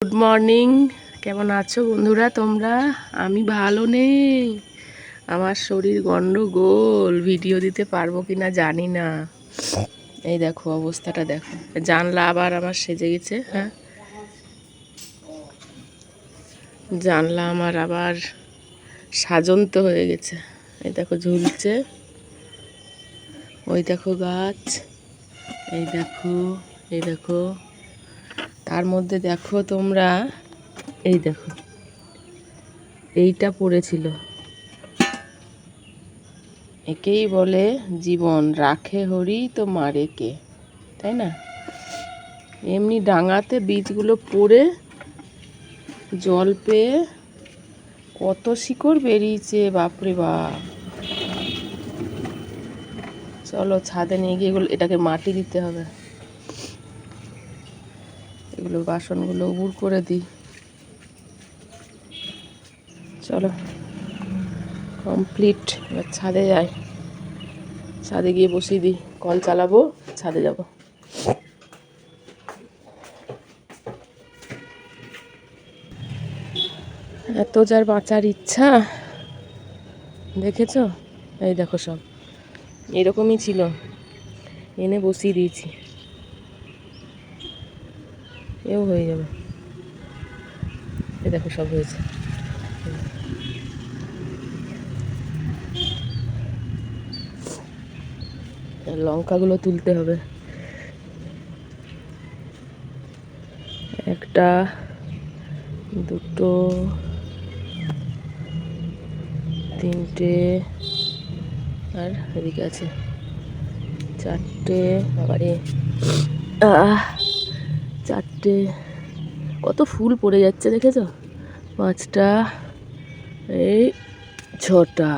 Good morning কেমন আছো বন্ধুরা তোমরা? আমি ভালো নেই। আমার শরীর গন্ডগোল। ভিডিও দিতে পারব কি না জানি না। এই দেখো অবস্থাটা দেখো। জানলা আবার আমার সেজে গেছে হ্যাঁ? জানলা আমার আবার সাজন্ত হয়ে গেছে। এই দেখো ঝুলছে। ওই দেখো গাছ। এই দেখো এই দেখো। তার মধ্যে দেখো তোমরা, এই দেখো, এইটা পড়েছিল। একেই বলে, জীবন রাখে হরি তো মারে কে? তাই না? এমনি ডাঙাতে বীজগুলো পড়ে, জল পেয়ে কত শিকড় বেরিয়েছে, বাপরে বাপ। চলো ছাদে নিয়ে গিয়ে এটাকে মাটি দিতে হবে। এগুলো বাসনগুলো উবুর করে দিই। চলো কমপ্লিট এবার ছাদে যাই। ছাদে গিয়ে বসিয়ে দিই, কল চালাবো, ছাদে যাব। এত যার বাঁচার ইচ্ছা, দেখেছ? এই দেখো সব। এরকমই ছিল। এনে বসিয়ে দিয়েছি। এও হয়ে যাবে। এ দেখো সব হয়েছে। লঙ্কাগুলো তুলতে হবে। একটা, দুটো, তিনটে, আর এদিকে আছে চারটে। আবারে চারটে। কত ফুল পড়ে যাচ্ছে দেখেছ? পাঁচটা, এই ছটা।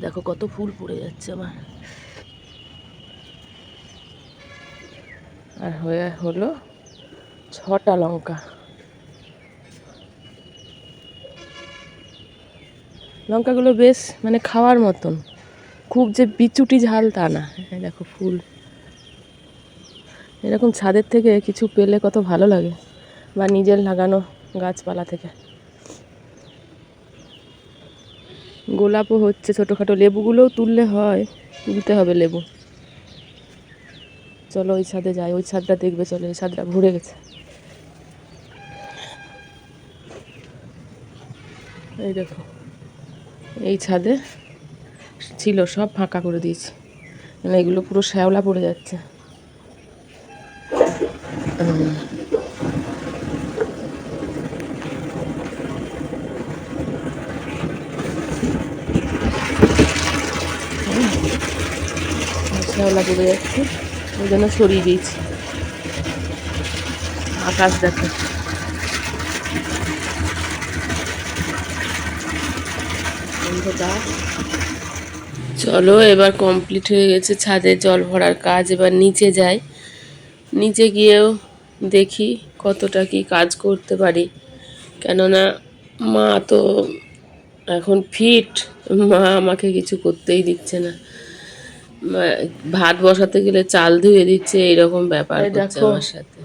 দেখো কত ফুল পড়ে যাচ্ছে আমার। আর হয়ে হলো ছটা লঙ্কা। লঙ্কাগুলো বেশ মানে খাওয়ার মতন। খুব যে বিচুটি ঝাল তা না। দেখো ফুল। এরকম ছাদের থেকে কিছু পেলে কত ভালো লাগে, বা নিজের লাগানো গাছপালা থেকে। গোলাপও হচ্ছে ছোটোখাটো, লেবুগুলোও তুললে হয়, তুলতে হবে লেবু। চলো ওই ছাদে যাই, ওই ছাদটা দেখবে, চলো ওই ছাদটা ভরে গেছে। এই দেখো, এই ছাদে ছিল, সব ফাঁকা করে দিয়েছি। মানে এগুলো পুরো শ্যাওলা পড়ে যাচ্ছে। শ্যাওলা পড়ে যাচ্ছে। ওই জন্য সরিয়ে দিয়েছি। আকাশ দেখো। অন্ধকার। চলো, এবার কমপ্লিট হয়ে গেছে ছাদে জল ভরার কাজ। এবার নিচে যাই। নিচে গিয়েও দেখি কতটা কি কাজ করতে পারি। কেননা মা তো এখন ফিট মা আমাকে কিছু করতেই দিচ্ছে না। ভাত বসাতে গেলে চাল ধুয়ে দিচ্ছে এরকম ব্যাপার আমার সাথে।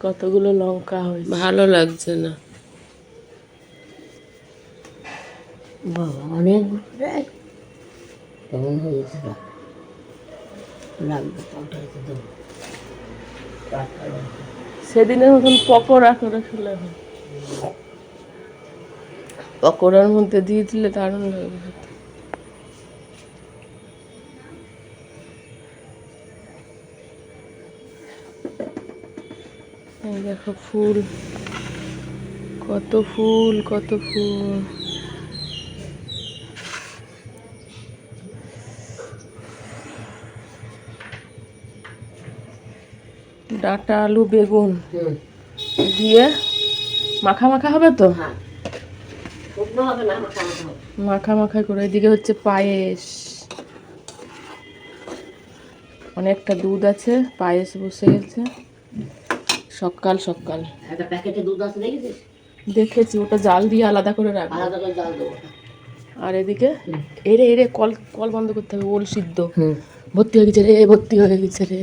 কতগুলো লঙ্কা হয় ভালো লাগছে না। বাবা অনেক দেখ। লাগবে সেদিনের মতন পকোড়া করে খেলে হয়। পকোড়ার মধ্যে দিয়ে দিলে দারুণ লাগবে দেখো ফুল। কত ফুল কত ফুল। ডাঁটা আলু বেগুন দিয়ে মাখা মাখা হবে তো? হ্যাঁ। মাখা মাখা করে এদিকে হচ্ছে পায়েস। অনেকটা দুধ আছে পায়েস বসে গেছে। সকাল সকাল। প্যাকেটে দুধ আছে দেখেছিস? দেখেছি ওটা জাল দিয়ে আলাদা করে রাখব। আলাদা করে জাল দেবো আর এদিকে এরে এরে কল কল বন্ধ করতে হবে ওল সিদ্ধ। ভর্তি হয়ে গেছে রে ভর্তি হয়ে গেছে রে।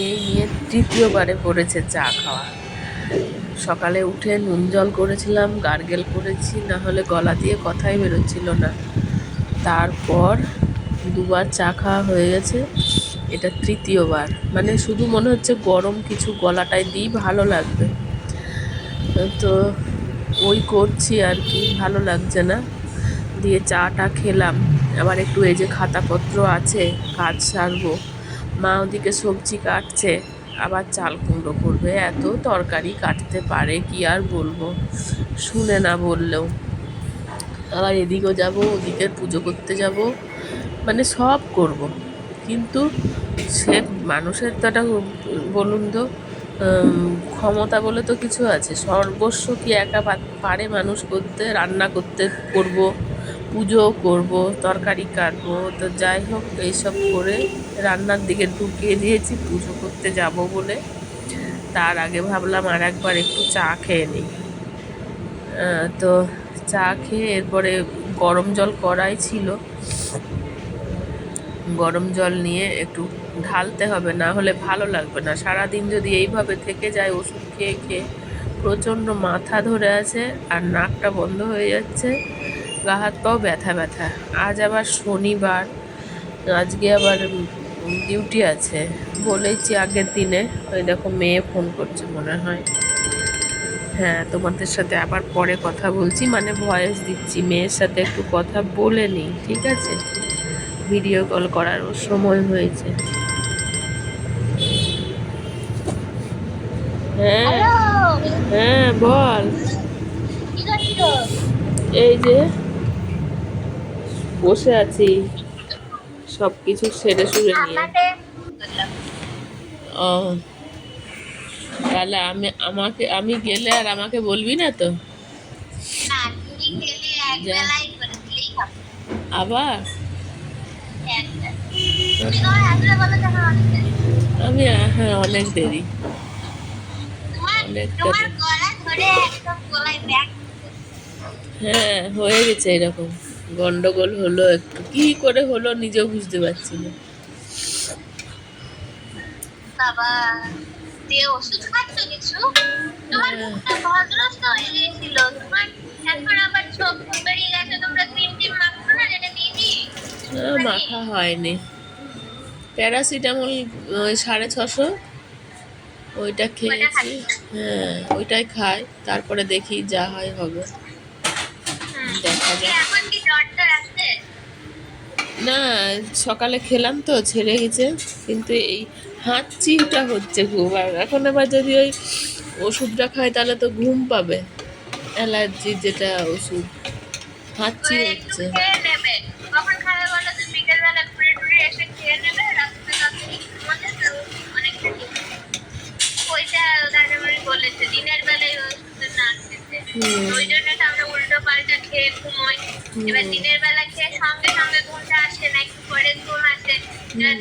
এই নিয়ে তৃতীয়বারে পড়েছে চা খাওয়া। সকালে উঠে নুন জল করেছিলাম, গার্গেল করেছি না হলে গলা দিয়ে কথাই বেরোচ্ছিল না। তারপর দুবার চা খাওয়া হয়ে গেছে, এটা তৃতীয়বার। মানে শুধু মনে হচ্ছে গরম কিছু গলাটায় দিই, ভালো লাগবে। তো ওই করছি আর কি, ভালো লাগছে না। দিয়ে চাটা খেলাম। আবার একটু এই যে খাতাপত্র আছে, কাজ সারবো। মা ওদিকে সবজি কাটছে, আবার চাল কুমড়ো করবে, এত তরকারি কাটতে পারে কি আর বলব? শুনে না বললেও। আবার এদিকেও যাব, ওদিকে পুজো করতে যাব মানে সব করব। কিন্তু সে মানুষের তো একটা বলুন তো ক্ষমতা বলে তো কিছু আছে। সর্বস্ব কি একা পারে মানুষ করতে, রান্না করতে করব? পুজো করব, তরকারি কাটবো, তো যাই হোক, এইসব করে রান্নার দিকে ঢুকিয়ে দিয়েছি, পুজো করতে যাব বলে। তার আগে ভাবলাম আর একবার একটু চা খেয়ে নিই। তো চা খেয়ে এরপরে গরম জল করাই ছিল। গরম জল নিয়ে একটু ঢালতে হবে, না হলে ভালো লাগবে না। সারাদিন যদি এইভাবে থেকে যায়, ওষুধ খেয়ে খেয়ে প্রচণ্ড মাথা ধরে আছে আর নাকটা বন্ধ হয়ে যাচ্ছে। গা হাত পাও ব্যথা ব্যথা। আজ আবার শনিবার আজকে আবার ডিউটি আছে। বলেছি আগের দিনে ওই দেখো মেয়ে ফোন করছে মনে হয়। হ্যাঁ তোমাদের সাথে আবার পরে কথা বলছি মানে ভয়েস দিচ্ছি। মেয়ের সাথে একটু কথা বলে নিই ঠিক আছে? ভিডিও কল করারও সময় হয়েছে। হ্যাঁ হ্যাঁ বল। এই যে বসে আছি। সব কিছু সেরে সুরে নিয়ে। ও তাহলে আমি আমাকে আমি গেলে আর আমাকে বলবি না তো? আবার? আমি হ্যাঁ অনেক দেরি। অনেকটা দেরি। হ্যাঁ হয়ে গেছে এরকম। গন্ডগোল হলো একটু। কি করে হলো নিজেও বুঝতে পারছি না। বাবা দিয়ে ওষুধ খাচ্ছ কিছু? তোমার হ্যাঁ। মুখটা ভদ্রস্ত হয়ে গেছিল তোমার এখন আবার চোখ বেরিয়ে গেছে। তোমরা ক্রিম টিম মাখছো না যেটা দিদি মাখা হয়নি। প্যারাসিটামল ওই সাড়ে ছশো। ওইটা খেয়েছি। হ্যাঁ ওইটাই খাই। তারপরে দেখি যা হয় হবে। দেখা যাক এখন কি জ্বর টর আছে না সকালে খেলাম তো ছেড়ে গেছে। কিন্তু এই হাঁচিটা হচ্ছে খুব। আর এখন আবার যদি ওই ওষুধটা খায় তাহলে তো ঘুম পাবে। অ্যালার্জির যেটা ওষুধ। হাঁচি হচ্ছে। দিনের বেলায় ওষুধ না। ওই জন্য আমরা উল্টো ঘুমোই এবার দিনের বেলা খেয়ে সঙ্গে সঙ্গে ঘুমটা আসে না একটু পরে ঘুম আসে।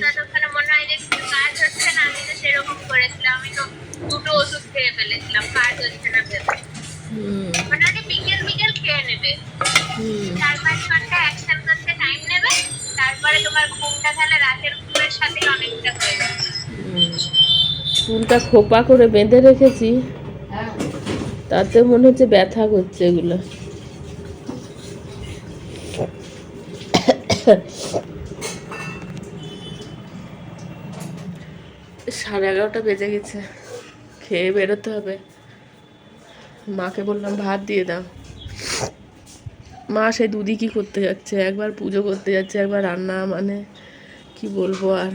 ততক্ষণে মনে হয় যে কিছু কাজ হচ্ছে না আমি তো সেরকম করেছিলাম আমি তো দুটো ওষুধ খেয়ে ফেলেছিলাম কাজ হচ্ছে না ভেবে। বিকেল বিকেল খেয়ে নেবে। চার পাঁচ ঘণ্টা অ্যাকশন করতে টাইম নেবে তারপরে তোমার ঘুমটা তাহলে রাতের ঘুমের সাথে অনেকটা হয়ে যাবে। চুলটা খোপা করে বেঁধে রেখেছি। হ্যাঁ। তাতে মনে হচ্ছে ব্যথা করছে এগুলো। সাড়ে এগারোটা বেজে গেছে। খেয়ে বেরোতে হবে। মাকে বললাম, ভাত দিয়ে দাও। মা সে দুদি কি করতে যাচ্ছে? একবার পুজো করতে যাচ্ছে, একবার রান্না মানে কি বলব আর?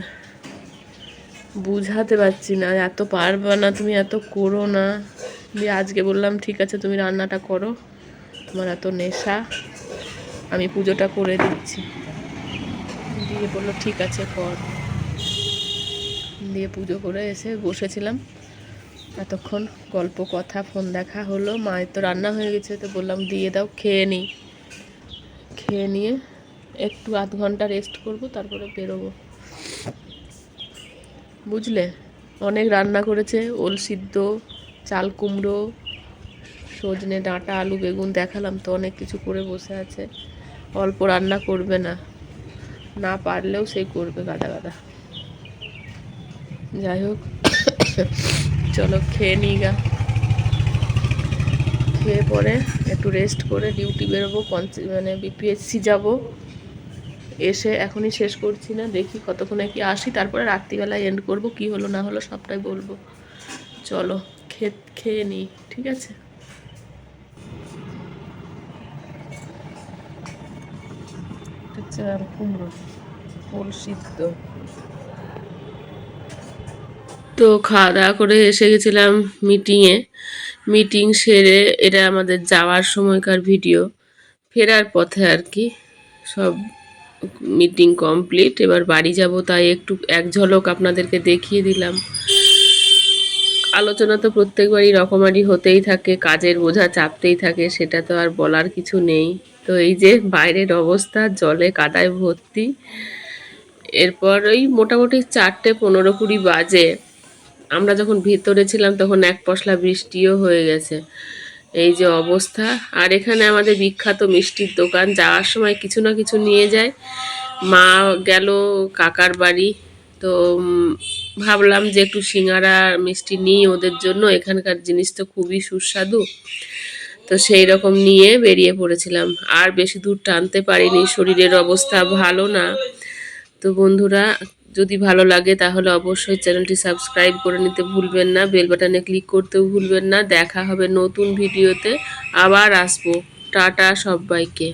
বুঝাতে পারছি না, এত পারবে না, তুমি এত করো না। দিয়ে আজকে বললাম, ঠিক আছে, তুমি রান্নাটা করো। তোমার এত নেশা। আমি পুজোটা করে দিচ্ছি। দিয়ে বলল, ঠিক আছে, কর। দিয়ে পুজো করে এসে বসেছিলাম। এতক্ষণ গল্প, কথা, ফোন দেখা হলো। মায়ের তো রান্না হয়ে গেছে, তো বললাম, দিয়ে দাও, খেয়ে নিই খেয়ে নিয়ে একটু আধ ঘণ্টা রেস্ট করব, তারপরে বেরোবো। বুঝলে? অনেক রান্না করেছে, ওল সিদ্ধ, চাল কুমড়ো, সজনে ডাঁটা, আলু বেগুন দেখালাম তো অনেক কিছু করে বসে আছে। অল্প রান্না করবে না। না পারলেও সেই করবে গাদা গাদা। যাই হোক, চলো খেয়ে নিই গা। খেয়ে পরে একটু রেস্ট করে ডিউটি বেরোবো মানে বিপিএসসি যাব। এসে এখনই শেষ করছি না, দেখি কতক্ষণে কি আসি, তারপরে রাত্রিবেলায় এন্ড করব, কি হলো না হলো সবটাই বলব। চলো খেয়ে খেয়ে নিই, ঠিক আছে? আর কুমড়ো ফুল সিদ্ধ তো খাওয়া দাওয়া করে এসে গেছিলাম মিটিংয়ে মিটিং সেরে এটা আমাদের যাওয়ার সময়কার ভিডিও ফেরার পথে আর কি। সব মিটিং কমপ্লিট এবার বাড়ি যাব তাই একটু এক ঝলক আপনাদেরকে দেখিয়ে দিলাম। আলোচনা তো প্রত্যেকবারই রকমারি হতেই থাকে, কাজের বোঝা চাপতেই থাকে, সেটা তো আর বলার কিছু নেই। তো এই যে বাইরের অবস্থা, জলে কাদায় ভর্তি। এরপর ওই মোটামুটি চারটে পনেরো কুড়ি বাজে। আমরা যখন ভিতরে ছিলাম তখন এক পশলা বৃষ্টিও হয়ে গেছে। এই যে অবস্থা। আর এখানে আমাদের বিখ্যাত মিষ্টির দোকান, যাওয়ার সময় কিছু না কিছু নিয়ে যায়। মা গেল কাকার বাড়ি। তো ভাবলাম যে একটু সিঙ্গারা, মিষ্টি নিই ওদের জন্য। এখানকার জিনিস তো খুবই সুস্বাদু। তো সেই রকম নিয়ে বেরিয়ে পড়েছিলাম। আর বেশি দূর টানতে পারিনি, শরীরের অবস্থা ভালো না। তো বন্ধুরা, যদি ভালো লাগে তাহলে অবশ্যই চ্যানেলটি সাবস্ক্রাইব করে নিতে ভুলবেন না, বেল বাটনে ক্লিক করতেও ভুলবেন না। দেখা হবে নতুন ভিডিওতে, আবার আসব। টাটা সবাইকে।